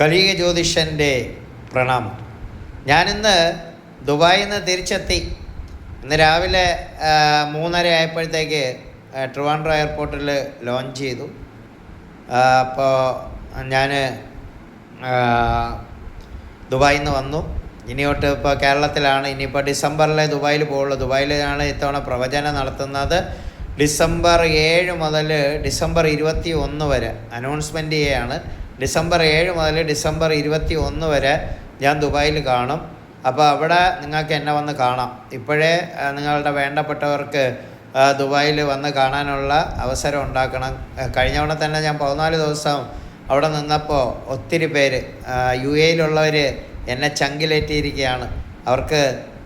കലിക ജ്യോതിഷന്റെ പ്രണാമം. ഞാനിന്ന് ദുബായിൽ നിന്ന് തിരിച്ചെത്തി. ഇന്ന് രാവിലെ മൂന്നര ആയപ്പോഴത്തേക്ക് ട്രിവാൻഡ്രം എയർപോർട്ടിൽ ലോഞ്ച് ചെയ്തു. അപ്പോൾ ഞാൻ ദുബായിൽ നിന്ന് വന്നു. ഇനിയോട്ട് ഇപ്പോൾ കേരളത്തിലാണ്. ഇനിയിപ്പോൾ ഡിസംബറിലെ ദുബായിൽ പോകുള്ളൂ ദുബായിലാണ് ഇത്തവണ പ്രവചനം നടത്തുന്നത്. ഡിസംബർ ഏഴ് മുതൽ ഡിസംബർ ഇരുപത്തി ഒന്ന് വരെ. അനൗൺസ്മെന്റ് ചെയ്യാണ്. ഡിസംബർ ഏഴ് മുതൽ ഡിസംബർ ഇരുപത്തി ഒന്ന് വരെ ഞാൻ ദുബായിൽ കാണും. അപ്പോൾ അവിടെ നിങ്ങൾക്ക് എന്നെ വന്ന് കാണാം. ഇപ്പോഴേ നിങ്ങളുടെ വേണ്ടപ്പെട്ടവർക്ക് ദുബായിൽ വന്ന് കാണാനുള്ള അവസരം ഉണ്ടാക്കണം. കഴിഞ്ഞ തവണ തന്നെ ഞാൻ പതിനാല് ദിവസം അവിടെ നിന്നപ്പോൾ ഒത്തിരി പേര് യു എയിലുള്ളവർ എന്നെ ചങ്കിലേറ്റിയിരിക്കുകയാണ്. അവർക്ക്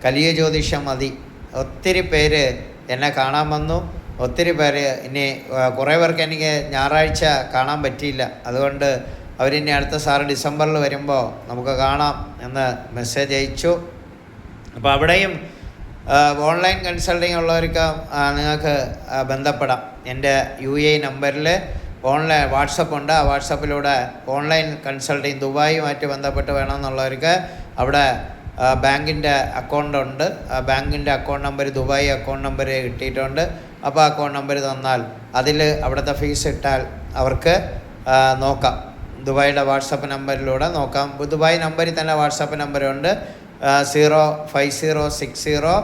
കലിയ ജ്യോതിഷം മതി. ഒത്തിരി പേര് എന്നെ കാണാൻ വന്നു. ഒത്തിരി പേര് ഇനി കുറേ പേർക്ക് എനിക്ക് ഞായറാഴ്ച കാണാൻ പറ്റിയില്ല. അതുകൊണ്ട് അവരിനി അടുത്ത സാറ് ഡിസംബറിൽ വരുമ്പോൾ നമുക്ക് കാണാം എന്ന് മെസ്സേജ് അയച്ചു. അപ്പോൾ അവിടെയും ഓൺലൈൻ കൺസൾട്ടിങ് ഉള്ളവർക്ക് നിങ്ങൾക്ക് ബന്ധപ്പെടാം. എന്റെ യു എ നമ്പറിൽ ഓൺലൈൻ വാട്സപ്പ് ഉണ്ട്. ആ വാട്സപ്പിലൂടെ ഓൺലൈൻ കൺസൾട്ടിങ് ദുബായുമായിട്ട് ബന്ധപ്പെട്ട് വേണമെന്നുള്ളവർക്ക് അവിടെ ബാങ്കിന്റെ അക്കൗണ്ട് ഉണ്ട്. ബാങ്കിന്റെ account number Dubai account number കിട്ടിയിട്ടുണ്ട്. അപ്പോൾ അക്കൗണ്ട് നമ്പർ തന്നാൽ അതിൽ അവിടുത്തെ ഫീസ് ഇട്ടാൽ അവർക്ക് നോക്കാം. ദുബായിയുടെ വാട്സപ്പ് നമ്പറിലൂടെ നോക്കാം. ദുബായ് നമ്പറിൽ തന്നെ WhatsApp നമ്പറുണ്ട്. Zero five zero six zero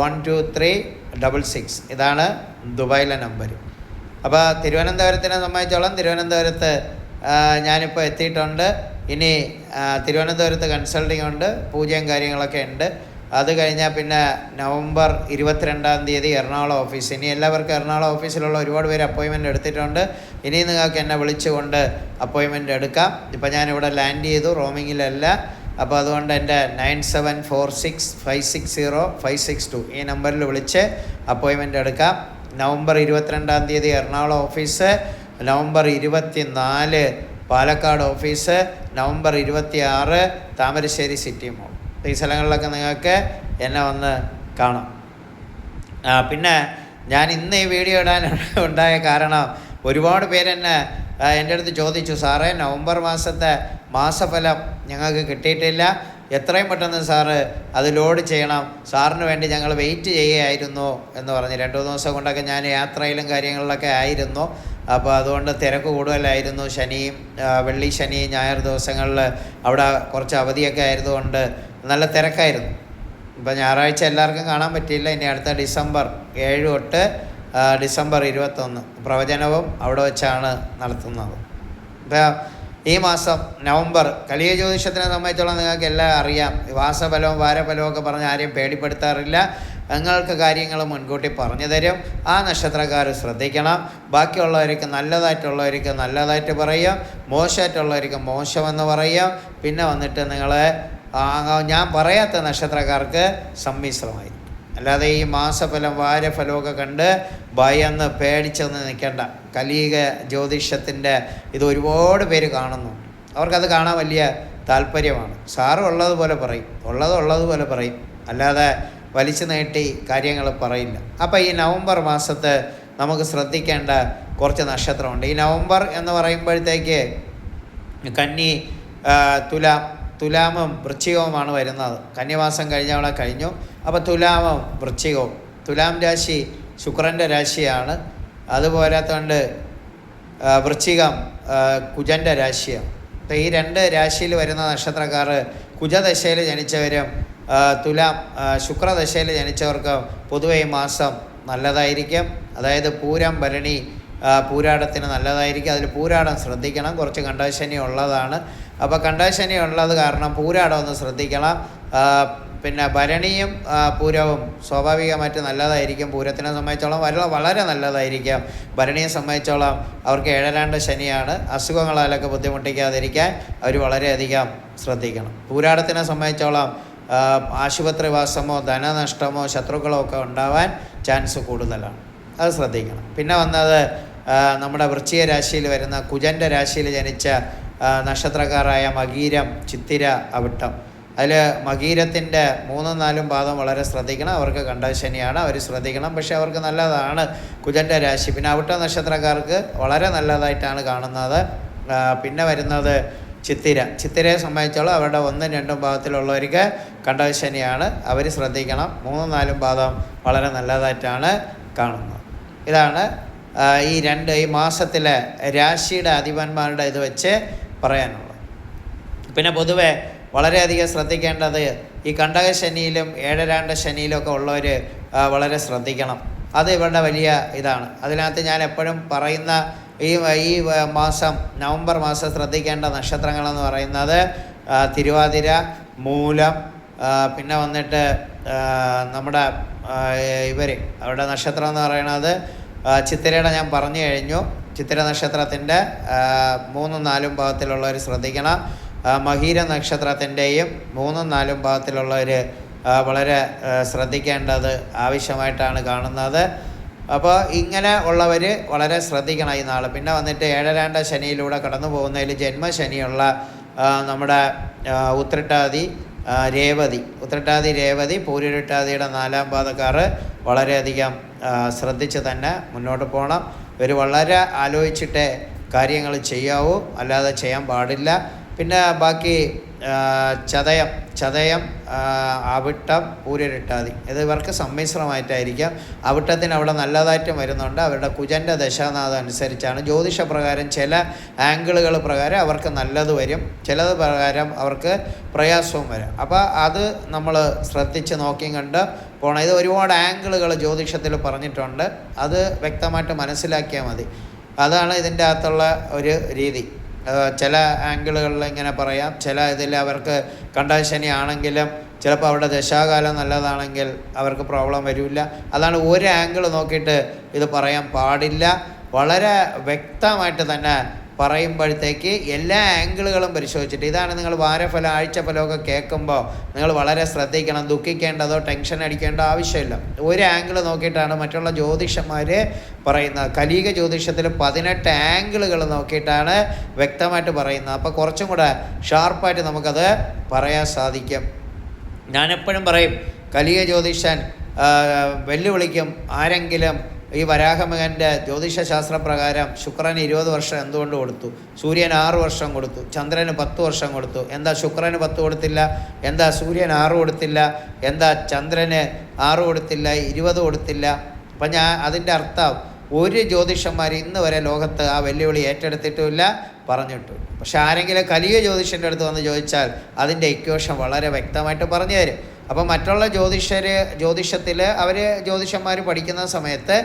one two three double six. ഇതാണ് ദുബായിലെ നമ്പർ അപ്പോൾ തിരുവനന്തപുരത്തിനെ സംബന്ധിച്ചോളം തിരുവനന്തപുരത്ത് ഞാനിപ്പോൾ എത്തിയിട്ടുണ്ട്. ഇനി തിരുവനന്തപുരത്ത് കൺസൾട്ടിംഗ് ഉണ്ട് പൂജയും കാര്യങ്ങളൊക്കെ ഉണ്ട്. അത് കഴിഞ്ഞാൽ പിന്നെ നവംബർ ഇരുപത്തിരണ്ടാം തീയതി എറണാകുളം ഓഫീസ്. ഇനി എല്ലാവർക്കും എറണാകുളം ഓഫീസിലുള്ള ഒരുപാട് പേര് അപ്പോയിൻമെന്റ് എടുത്തിട്ടുണ്ട്. ഇനി നിങ്ങൾക്ക് എന്നെ വിളിച്ചുകൊണ്ട് അപ്പോയിൻമെന്റ് എടുക്കാം. ഇപ്പം ഞാനിവിടെ ലാൻഡ് ചെയ്തു റോമിങ്ങിലല്ല. അപ്പോൾ അതുകൊണ്ട് എന്റെ nine seven four six five six zero five six two ഈ നമ്പറിൽ വിളിച്ച് അപ്പോയിൻമെന്റ് എടുക്കാം. നവംബർ ഇരുപത്തിരണ്ടാം തീയതി എറണാകുളം ഓഫീസ് നവംബർ ഇരുപത്തി നാല് പാലക്കാട് ഓഫീസ് നവംബർ ഇരുപത്തി ആറ് താമരശ്ശേരി സിറ്റി മോൾ. ഈ സ്ഥലങ്ങളിലൊക്കെ നിങ്ങൾക്ക് എന്നെ വന്ന് കാണാം. പിന്നെ ഞാൻ ഇന്ന് ഈ വീഡിയോ ഇടാൻ ഉണ്ടായ കാരണം ഒരുപാട് പേരെന്നെ എന്റെ അടുത്ത് ചോദിച്ചു സാറേ നവംബർ മാസത്തെ മാസഫലം ഞങ്ങൾക്ക് കിട്ടിയിട്ടില്ല. എത്രയും പെട്ടെന്ന് സാറ് അത് ലോഡ് ചെയ്യണം. സാറിന് വേണ്ടി ഞങ്ങൾ വെയിറ്റ് ചെയ്യുകയായിരുന്നു എന്ന് പറഞ്ഞ്. രണ്ട് മൂന്ന് ദിവസം കൊണ്ടൊക്കെ ഞാൻ യാത്രയിലും കാര്യങ്ങളിലൊക്കെ ആയിരുന്നു. അപ്പോൾ അതുകൊണ്ട് തിരക്ക് കൂടുതലായിരുന്നു. ശനിയും വെള്ളി ശനി ഞായർ ദിവസങ്ങളിൽ അവിടെ കുറച്ച് അവധിയൊക്കെ ആയതുകൊണ്ട് നല്ല തിരക്കായിരുന്നു. ഇപ്പം ഞായറാഴ്ച എല്ലാവർക്കും കാണാൻ പറ്റിയില്ല. ഇനി അടുത്ത ഡിസംബർ ഏഴ് തൊട്ട് ഡിസംബർ ഇരുപത്തൊന്ന് പ്രവചനവും അവിടെ വെച്ചാണ് നടത്തുന്നത്. ഇപ്പം ഈ മാസം നവംബർ കലിയ ജ്യോതിഷത്തിനെ സംബന്ധിച്ചോളം നിങ്ങൾക്ക് എല്ലാം അറിയാം. വാസഫലവും വാരഫലവും ഒക്കെ പറഞ്ഞ് ആരെയും പേടിപ്പെടുത്താറില്ല. നിങ്ങൾക്ക് കാര്യങ്ങൾ മുൻകൂട്ടി പറഞ്ഞു തരും. ആ നക്ഷത്രക്കാർ ശ്രദ്ധിക്കണം. ബാക്കിയുള്ളവർക്ക് നല്ലതായിട്ടുള്ളവർക്ക് നല്ലതായിട്ട് പറയാം. മോശമായിട്ടുള്ളവർക്ക് മോശമെന്ന് പറയാം. പിന്നെ വന്നിട്ട് നിങ്ങൾ ഞാൻ പറയാത്ത നക്ഷത്രക്കാർക്ക് സമ്മിശ്രമായി. അല്ലാതെ ഈ മാസഫലം വാരഫലമൊക്കെ കണ്ട് ഭയന്ന് പേടിച്ചെന്ന് നിൽക്കേണ്ട. കലീക ജ്യോതിഷത്തിന്റെ ഇത് ഒരുപാട് പേര് കാണുന്നു അവർക്കത് കാണാൻ വലിയ താല്പര്യമാണ്. സാറ് ഉള്ളതുപോലെ പറയും. ഉള്ളത് ഉള്ളതുപോലെ പറയും. അല്ലാതെ വലിച്ചു നീട്ടി കാര്യങ്ങൾ പറയില്ല. അപ്പോൾ ഈ നവംബർ മാസത്ത് നമുക്ക് ശ്രദ്ധിക്കേണ്ട കുറച്ച് നക്ഷത്രമുണ്ട്. ഈ നവംബർ എന്ന് പറയുമ്പോഴത്തേക്ക് കന്നി തുല തുലാമും വൃശ്ചികവുമാണ് വരുന്നത്. കന്യവാസം കഴിഞ്ഞവളെ കഴിഞ്ഞു. അപ്പോൾ തുലാമം വൃശ്ചികവും. തുലാം രാശി ശുക്രന്റെ രാശിയാണ്. അതുപോലാത്തതുകൊണ്ട് ആ, വൃശ്ചികം കുജന്റെ രാശിയാണ്. അപ്പോൾ ഈ രണ്ട് രാശിയിൽ വരുന്ന നക്ഷത്രക്കാർ കുജദശയിൽ ജനിച്ചവരും തുലാം ശുക്രദശയിൽ ജനിച്ചവർക്ക് പൊതുവെ ഈ മാസം നല്ലതായിരിക്കും. അതായത് പൂരം ഭരണി പൂരാടത്തിന് നല്ലതായിരിക്കും. അതിൽ പൂരാടം ശ്രദ്ധിക്കണം. കുറച്ച് കണ്ടശനി ഉള്ളതാണ്. അപ്പോൾ കണ്ടശനി ഉള്ളത് കാരണം പൂരാടം ഒന്ന് ശ്രദ്ധിക്കണം. പിന്നെ ഭരണിയും പൂരവും സ്വാഭാവികമായിട്ട് നല്ലതായിരിക്കും. പൂരത്തിനെ സംബന്ധിച്ചോളം വളരെ വളരെ നല്ലതായിരിക്കും. ഭരണിയെ സംബന്ധിച്ചോളം അവർക്ക് ഏഴരാണ്ട് ശനിയാണ്. അസുഖങ്ങളാലൊക്കെ ബുദ്ധിമുട്ടിക്കാതിരിക്കാൻ അവർ വളരെയധികം ശ്രദ്ധിക്കണം. പൂരാടത്തിനെ സംബന്ധിച്ചോളം ആശുപത്രിവാസമോ ധനനഷ്ടമോ ശത്രുക്കളോ ഒക്കെ ഉണ്ടാവാൻ ചാൻസ് കൂടുതലാണ്. അത് ശ്രദ്ധിക്കണം. പിന്നെ വന്നത് നമ്മുടെ വൃശ്ചിക രാശിയിൽ വരുന്ന കുജന്റെ രാശിയിൽ ജനിച്ച നക്ഷത്രക്കാരായ മകീരം ചിത്തിര അവിട്ടം. അതിൽ മകീരത്തിന്റെ മൂന്നും നാലും പാദം വളരെ ശ്രദ്ധിക്കണം. അവർക്ക് കണ്ടശനിയാണ് അവർ ശ്രദ്ധിക്കണം. പക്ഷേ അവർക്ക് നല്ലതാണ് കുജന്റെ രാശി. പിന്നെ അവിട്ട നക്ഷത്രക്കാർക്ക് വളരെ നല്ലതായിട്ടാണ് കാണുന്നത്. പിന്നെ വരുന്നത് ചിത്തിര. ചിത്തിരയെ സംബന്ധിച്ചോളം അവരുടെ ഒന്നും രണ്ടും ഭാഗത്തിലുള്ളവർക്ക് കണ്ടകശനിയാണ് അവർ ശ്രദ്ധിക്കണം. മൂന്നും നാലും പാദം വളരെ നല്ലതായിട്ടാണ് കാണുന്നത്. ഇതാണ് ഈ രണ്ട് ഈ മാസത്തിലെ രാശിയുടെ അധിപന്മാരുടെ ഇത് വെച്ച് പറയാനുള്ളത്. പിന്നെ പൊതുവെ വളരെയധികം ശ്രദ്ധിക്കേണ്ടത് ഈ കണ്ടക ശനിയിലും ഏഴരാണ്ട ശനിയിലും ഒക്കെ ഉള്ളവർ വളരെ ശ്രദ്ധിക്കണം. അത് ഇവരുടെ വലിയ ഇതാണ്. അതിനകത്ത് ഞാൻ എപ്പോഴും പറയുന്ന ഈ ഈ മാസം നവംബർ മാസം ശ്രദ്ധിക്കേണ്ട നക്ഷത്രങ്ങളെന്ന് പറയുന്നത് തിരുവാതിര മൂലം പിന്നെ വന്നിട്ട് നമ്മുടെ ഇവർ അവരുടെ നക്ഷത്രം എന്ന് പറയുന്നത് ചിത്തിരയുടെ ഞാൻ പറഞ്ഞു കഴിഞ്ഞു. ചിത്തിര നക്ഷത്രത്തിന്റെ മൂന്നും നാലും ഭാഗത്തിലുള്ളവർ ശ്രദ്ധിക്കണം. മഹീര നക്ഷത്രത്തിന്റെയും മൂന്നും നാലും ഭാഗത്തിലുള്ളവർ വളരെ ശ്രദ്ധിക്കേണ്ടത് ആവശ്യമായിട്ടാണ് കാണുന്നത്. അപ്പോൾ ഇങ്ങനെ ഉള്ളവർ വളരെ ശ്രദ്ധിക്കണം ഈ നാൾ പിന്നെ വന്നിട്ട് ഏഴരാണ്ട ശനിയിലൂടെ കടന്നു പോകുന്നതിൽ ജന്മശനിയുള്ള നമ്മുടെ ഉത്രട്ടാതി രേവതി. ഉത്രട്ടാതി രേവതി പൂരിരുട്ടാതിയുടെ നാലാം പാതക്കാർ വളരെയധികം ശ്രദ്ധിച്ച് തന്നെ മുന്നോട്ട് പോകണം ഇവർ വളരെ ആലോചിച്ചിട്ടേ കാര്യങ്ങൾ ചെയ്യാവൂ. അല്ലാതെ ചെയ്യാൻ പാടില്ല. പിന്നെ ബാക്കി ചതയം ചതയം അവിട്ടം പൂരരിട്ടാതി ഇത് ഇവർക്ക് സമ്മിശ്രമായിട്ടായിരിക്കാം. അവിട്ടത്തിന് അവിടെ നല്ലതായിട്ടും വരുന്നുണ്ട്. അവരുടെ കുജന്റെ ദശാനാഥം അനുസരിച്ചാണ്. ജ്യോതിഷപ്രകാരം ചില ആംഗിളുകൾ പ്രകാരം അവർക്ക് നല്ലത് വരും. ചിലത് പ്രകാരം അവർക്ക് പ്രയാസവും വരും. അപ്പോൾ അത് നമ്മൾ ശ്രദ്ധിച്ച് നോക്കിയും കണ്ട് പോകണം ഇത് ഒരുപാട് ആംഗിളുകൾ ജ്യോതിഷത്തിൽ പറഞ്ഞിട്ടുണ്ട്. അത് വ്യക്തമായിട്ട് മനസ്സിലാക്കിയാൽ മതി. അതാണ് ഇതിന്റെ അകത്തുള്ള ഒരു രീതി. ചില ആംഗിളുകളിൽ ഇങ്ങനെ പറയാം. ചില ഇതിൽ അവർക്ക് കണ്ടശനി ആണെങ്കിലും ചിലപ്പോൾ അവരുടെ ദശാകാലം നല്ലതാണെങ്കിൽ അവർക്ക് പ്രോബ്ലം വരില്ല. അതാണ് ഒരു ആംഗിൾ നോക്കിയിട്ട് ഇത് പറയാൻ പാടില്ല. വളരെ വ്യക്തമായിട്ട് തന്നെ പറയുമ്പോഴത്തേക്ക് എല്ലാ ആംഗിളുകളും പരിശോധിച്ചിട്ട് ഇതാണ് നിങ്ങൾ വാരഫലം ആഴ്ചഫലമൊക്കെ കേൾക്കുമ്പോൾ നിങ്ങൾ വളരെ ശ്രദ്ധിക്കണം. ദുഃഖിക്കേണ്ടതോ ടെൻഷൻ അടിക്കേണ്ട ആവശ്യമില്ല. ഒരു ആംഗിൾ നോക്കിയിട്ടാണ് മറ്റുള്ള ജ്യോതിഷന്മാർ പറയുന്നത്. കലീക ജ്യോതിഷത്തിൽ പതിനെട്ട് ആംഗിളുകൾ നോക്കിയിട്ടാണ് വ്യക്തമായിട്ട് പറയുന്നത്. അപ്പോൾ കുറച്ചും കൂടെ ഷാർപ്പായിട്ട് നമുക്കത് പറയാൻ സാധിക്കും. ഞാനെപ്പോഴും പറയും കലിക ജ്യോതിഷൻ വെല്ലുവിളിക്കും ആരെങ്കിലും ഈ വരാഹമകന്റെ ജ്യോതിഷശാസ്ത്ര പ്രകാരം ശുക്രന് ഇരുപത് വർഷം എന്തുകൊണ്ട് കൊടുത്തു? സൂര്യൻ ആറ് വർഷം കൊടുത്തു. ചന്ദ്രന് പത്ത് വർഷം കൊടുത്തു. എന്താ ശുക്രന് പത്ത് കൊടുത്തില്ല? എന്താ സൂര്യൻ ആറ് കൊടുത്തില്ല? എന്താ ചന്ദ്രന് ആറ് കൊടുത്തില്ല? ഇരുപത് കൊടുത്തില്ല? അപ്പം ഞാൻ അതിന്റെ അർത്ഥം ഒരു ജ്യോതിഷന്മാർ ഇന്ന് വരെ ലോകത്ത് ആ വെല്ലുവിളി ഏറ്റെടുത്തിട്ടുമില്ല പറഞ്ഞിട്ടു. പക്ഷെ ആരെങ്കിലും കലിയ ജ്യോതിഷന്റെ അടുത്ത് വന്ന് ചോദിച്ചാൽ അതിന്റെ ഇക്വേഷൻ വളരെ വ്യക്തമായിട്ട് പറഞ്ഞു തരും. അപ്പോൾ മറ്റുള്ള ജ്യോതിഷർ ജ്യോതിഷത്തിൽ അവർ ജ്യോതിഷന്മാർ പഠിക്കുന്ന സമയത്ത്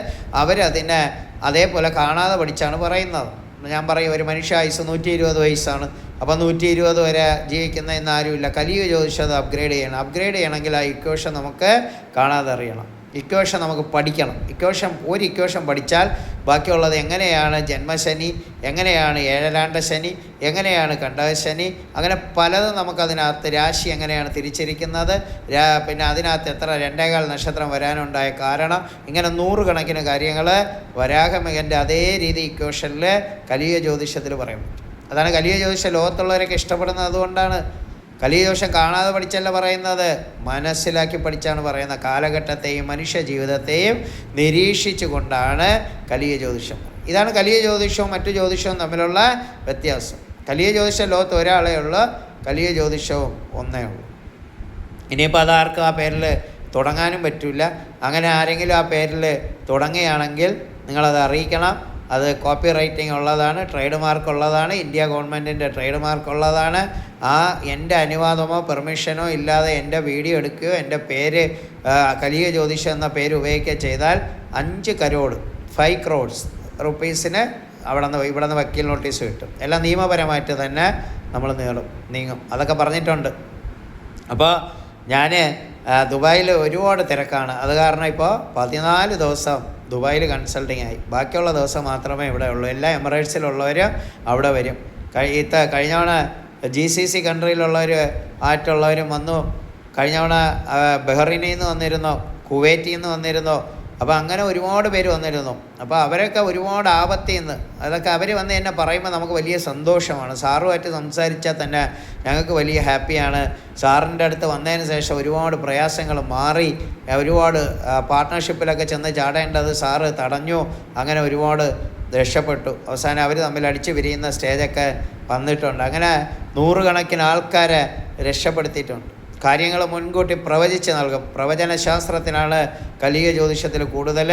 അവരതിനെ അതേപോലെ കാണാതെ പഠിച്ചാണ് പറയുന്നത്. ഞാൻ പറയും ഒരു മനുഷ്യ ആയുസ് നൂറ്റി ഇരുപത് വയസ്സാണ്. അപ്പോൾ നൂറ്റി ഇരുപത് വരെ ജീവിക്കുന്ന ഇന്ന് കലിയ ജ്യോതിഷം അത് അപ്ഗ്രേഡ് ചെയ്യണം. അപ്ഗ്രേഡ് ചെയ്യണമെങ്കിൽ ആ ഇക്വേഷൻ നമുക്ക് കാണാതെ അറിയണം. ഇക്വേഷൻ നമുക്ക് പഠിക്കണം. ഇക്വേഷൻ ഒരു ഇക്വേഷൻ പഠിച്ചാൽ ബാക്കിയുള്ളത് എങ്ങനെയാണ് ജന്മശനി എങ്ങനെയാണ് ഏഴരാണ്ട ശനി എങ്ങനെയാണ് കണ്ടകശനി അങ്ങനെ പലതും നമുക്കതിനകത്ത് രാശി എങ്ങനെയാണ് തിരിച്ചിരിക്കുന്നത് പിന്നെ അതിനകത്ത് എത്ര രണ്ടേകാൽ നക്ഷത്രം വരാനുണ്ടായ കാരണം ഇങ്ങനെ നൂറുകണക്കിന് കാര്യങ്ങൾ വരാഹമികന്റെ അതേ രീതി ഇക്വേഷനിൽ കലിയ ജ്യോതിഷത്തിൽ പറയും. അതാണ് കലിയ ജ്യോതിഷ ലോകത്തുള്ളവരൊക്കെ ഇഷ്ടപ്പെടുന്നത് അതുകൊണ്ടാണ് കലിദോഷം കാണാതെ പഠിച്ചല്ല പറയുന്നത്. മനസ്സിലാക്കി പഠിച്ചാണ് പറയുന്നത്. കാലഘട്ടത്തെയും മനുഷ്യ ജീവിതത്തെയും നിരീക്ഷിച്ചു കൊണ്ടാണ് കലിയ ജ്യോതിഷം. ഇതാണ് കലിയ ജ്യോതിഷവും മറ്റു ജ്യോതിഷവും തമ്മിലുള്ള വ്യത്യാസം. കലിയ ജ്യോതിഷ ലോകത്ത് ഒരാളേ ഉള്ളൂ കലിയ ജ്യോതിഷവും ഒന്നേ ഉള്ളൂ. ഇനിയിപ്പോൾ അതാർക്കും ആ പേരിൽ തുടങ്ങാനും പറ്റില്ല അങ്ങനെ ആരെങ്കിലും ആ പേരിൽ തുടങ്ങുകയാണെങ്കിൽ നിങ്ങളത് അറിയിക്കണം. അത് കോപ്പി റൈറ്റിംഗ് ഉള്ളതാണ് ട്രേഡ് മാർക്ക് ഉള്ളതാണ് ഇന്ത്യ ഗവൺമെന്റിന്റെ ട്രേഡ് മാർക്ക് ഉള്ളതാണ്. ആ എന്റെ അനുവാദമോ പെർമിഷനോ ഇല്ലാതെ എന്റെ വീഡിയോ എടുക്കുകയോ എന്റെ പേര് കലിയ ജ്യോതിഷം എന്ന പേര് ഉപയോഗിക്കുക ചെയ്താൽ അഞ്ച് കരോട് ഫൈവ് ക്രോഡ്സ് റുപ്പീസിന് അവിടെ നിന്ന് ഇവിടെ നിന്ന് വക്കീൽ നോട്ടീസ് കിട്ടും. എല്ലാം നിയമപരമായിട്ട് തന്നെ നമ്മൾ നീളും നീങ്ങും. അതൊക്കെ പറഞ്ഞിട്ടുണ്ട്. അപ്പോൾ ഞാൻ ദുബായിൽ ഒരുപാട് തിരക്കാണ്. അത് കാരണം ഇപ്പോൾ പതിനാല് ദിവസം ദുബായിൽ കൺസൾട്ടിങ് ആയി. ബാക്കിയുള്ള ദിവസം മാത്രമേ ഇവിടെ ഉള്ളൂ. എല്ലാ എമിറേറ്റ്സിലുള്ളവർ അവിടെ വരും. ഇത്ത കഴിഞ്ഞ തവണ ജി സി സി കൺട്രിയിലുള്ളവർ ആയിട്ടുള്ളവരും വന്നു. കഴിഞ്ഞവണ തവണ നിന്ന് വന്നിരുന്നോ കുവൈറ്റിൽ നിന്ന് വന്നിരുന്നു അപ്പോൾ അങ്ങനെ ഒരുപാട് പേര് വന്നിരുന്നു. അപ്പോൾ അവരൊക്കെ ഒരുപാട് ആപത്തിൽ നിന്ന് അതൊക്കെ അവർ വന്ന് എന്നെ പറയുമ്പോൾ നമുക്ക് വലിയ സന്തോഷമാണ്. സാറുമായിട്ട് സംസാരിച്ചാൽ തന്നെ ഞങ്ങൾക്ക് വലിയ ഹാപ്പിയാണ്. സാറിന്റെ അടുത്ത് വന്നതിന് ശേഷം ഒരുപാട് പ്രയാസങ്ങൾ മാറി. ഒരുപാട് പാർട്ട്ണർഷിപ്പിലൊക്കെ ചെന്ന് ചാടേണ്ടത് സാറ് തടഞ്ഞു. അങ്ങനെ ഒരുപാട് രക്ഷപ്പെട്ടു. അവസാനം അവർ തമ്മിൽ അടിച്ചു പിരിയുന്ന സ്റ്റേജൊക്കെ വന്നിട്ടുണ്ട്. അങ്ങനെ നൂറുകണക്കിന് ആൾക്കാരെ രക്ഷപ്പെടുത്തിയിട്ടുണ്ട്. കാര്യങ്ങൾ മുൻകൂട്ടി പ്രവചിച്ച് നൽകും. പ്രവചന ശാസ്ത്രത്തിനാണ് കലിക ജ്യോതിഷത്തിൽ കൂടുതൽ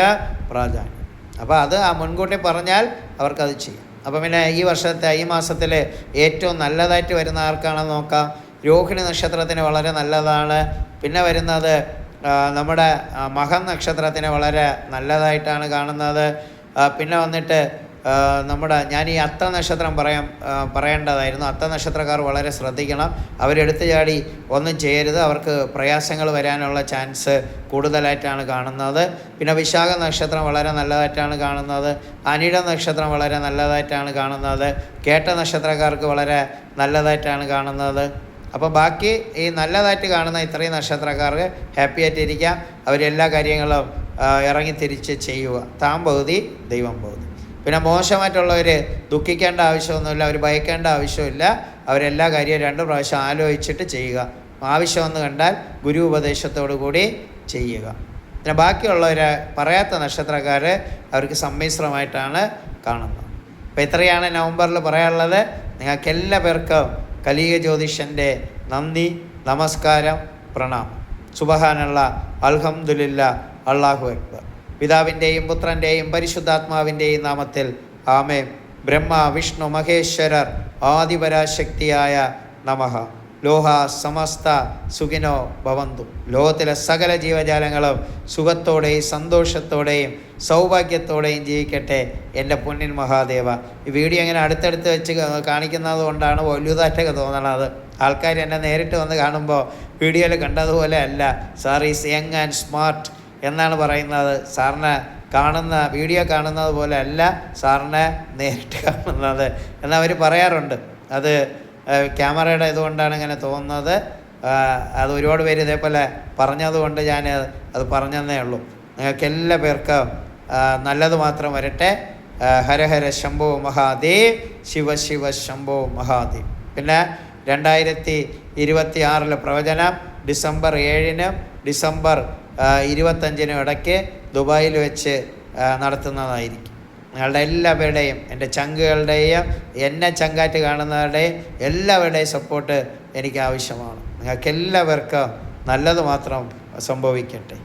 പ്രാധാന്യം. അപ്പോൾ അത് ആ മുൻകൂട്ടി പറഞ്ഞാൽ അവർക്കത് ചെയ്യും. അപ്പോൾ പിന്നെ ഈ വർഷത്തെ ഈ മാസത്തിൽ ഏറ്റവും നല്ലതായിട്ട് വരുന്ന ആർക്കാണെന്ന് നോക്കാം. രോഹിണി നക്ഷത്രത്തിന് വളരെ നല്ലതാണ്. പിന്നെ വരുന്നത് നമ്മുടെ മഹം നക്ഷത്രത്തിന് വളരെ നല്ലതായിട്ടാണ് കാണുന്നത്. പിന്നെ വന്നിട്ട് നമ്മുടെ ഞാൻ ഈ അത്ത നക്ഷത്രം പറയാൻ പറയേണ്ടതായിരുന്നു. അത്ത നക്ഷത്രക്കാർ വളരെ ശ്രദ്ധിക്കണം. അവരെടുത്ത് ചാടി ഒന്നും ചെയ്യരുത്. അവർക്ക് പ്രയാസങ്ങൾ വരാനുള്ള ചാൻസ് കൂടുതലായിട്ടാണ് കാണുന്നത്. പിന്നെ വിശാഖ നക്ഷത്രം വളരെ നല്ലതായിട്ടാണ് കാണുന്നത്. അനിട നക്ഷത്രം വളരെ നല്ലതായിട്ടാണ് കാണുന്നത്. കേട്ട നക്ഷത്രക്കാർക്ക് വളരെ നല്ലതായിട്ടാണ് കാണുന്നത്. അപ്പോൾ ബാക്കി ഈ നല്ലതായിട്ട് കാണുന്ന ഇത്രയും നക്ഷത്രക്കാർക്ക് ഹാപ്പി ആയിട്ടിരിക്കാം. അവരെല്ലാ കാര്യങ്ങളും ഇറങ്ങി തിരിച്ച് ചെയ്യുക. താൻ പകുതി ദൈവം പകുതി പിന്നെ മോശമായിട്ടുള്ളവർ ദുഃഖിക്കേണ്ട ആവശ്യമൊന്നുമില്ല അവർ ഭയക്കേണ്ട ആവശ്യമില്ല അവരെല്ലാ കാര്യവും രണ്ട് പ്രാവശ്യം ആലോചിച്ചിട്ട് ചെയ്യുക. ആവശ്യമെന്ന് കണ്ടാൽ ഗുരു ഉപദേശത്തോടു കൂടി ചെയ്യുക. പിന്നെ ബാക്കിയുള്ളവരെ പറയാത്ത നക്ഷത്രക്കാർ അവർക്ക് സമ്മിശ്രമായിട്ടാണ് കാണുന്നത്. അപ്പോൾ ഇത്രയാണ് നവംബറിൽ പറയാനുള്ളത്. നിങ്ങൾക്ക് എല്ലാ പേർക്കും കലിക ജ്യോതിഷന്റെ നന്ദി നമസ്കാരം പ്രണാമം. സുബഹാനുള്ള അൽഹംദുലില്ല അള്ളാഹു അക്ബർ. പിതാവിന്റെയും പുത്രന്റെയും പരിശുദ്ധാത്മാവിന്റെയും നാമത്തിൽ ആമേ ബ്രഹ്മ വിഷ്ണു മഹേശ്വരർ ആദിപരാശക്തിയായ നമഃ. ലോഹ സമസ്ത സുഖിനോ ഭവന്തു. ലോകത്തിലെ സകല ജീവജാലങ്ങളും സുഖത്തോടെയും സന്തോഷത്തോടെയും സൗഭാഗ്യത്തോടെയും ജീവിക്കട്ടെ എന്റെ പൊന്നിൻ മഹാദേവ. ഈ വീഡിയോ ഇങ്ങനെ അടുത്തടുത്ത് വെച്ച് കാണിക്കുന്നത് കൊണ്ടാണ് വലുതായിട്ടൊക്കെ തോന്നണത്. ആൾക്കാർ എന്നെ നേരിട്ട് വന്ന് കാണുമ്പോൾ വീഡിയോയിൽ കണ്ടതുപോലെ അല്ല. Sir is young and smart. എന്നാണ് പറയുന്നത്. സാറിന് കാണുന്ന വീഡിയോ കാണുന്നത് പോലെ അല്ല സാറിനെ നേരിട്ട് കാണുന്നത് എന്നവർ പറയാറുണ്ട്. അത് ക്യാമറയുടെ ഇതുകൊണ്ടാണ് ഇങ്ങനെ തോന്നുന്നത്. അത് ഒരുപാട് പേര് ഇതേപോലെ പറഞ്ഞതുകൊണ്ട് ഞാൻ അത് പറഞ്ഞതേ ഉള്ളൂ. നിങ്ങൾക്ക് എല്ലാ പേർക്കും നല്ലത് മാത്രം വരട്ടെ. ഹരഹര ഹര ഹര ശംഭോ മഹാദേവ് ശിവ ശിവ ശംഭോ മഹാദേവ്. പിന്നെ രണ്ടായിരത്തി ഇരുപത്തി ആറിലെ പ്രവചനം ഡിസംബർ ഏഴിനും ഡിസംബർ ഇരുപത്തഞ്ചിനും ഇടയ്ക്ക് ദുബായിൽ വെച്ച് നടത്തുന്നതായിരിക്കും. നിങ്ങളുടെ എല്ലാവരുടെയും എന്റെ ചങ്കുകളുടെയും എന്നെ ചങ്കാറ്റ് കാണുന്നവരുടെയും എല്ലാവരുടെയും സപ്പോർട്ട് എനിക്ക് ആവശ്യമാണ്. നിങ്ങൾക്ക് എല്ലാവർക്കും നല്ലത് മാത്രം സംഭവിക്കട്ടെ.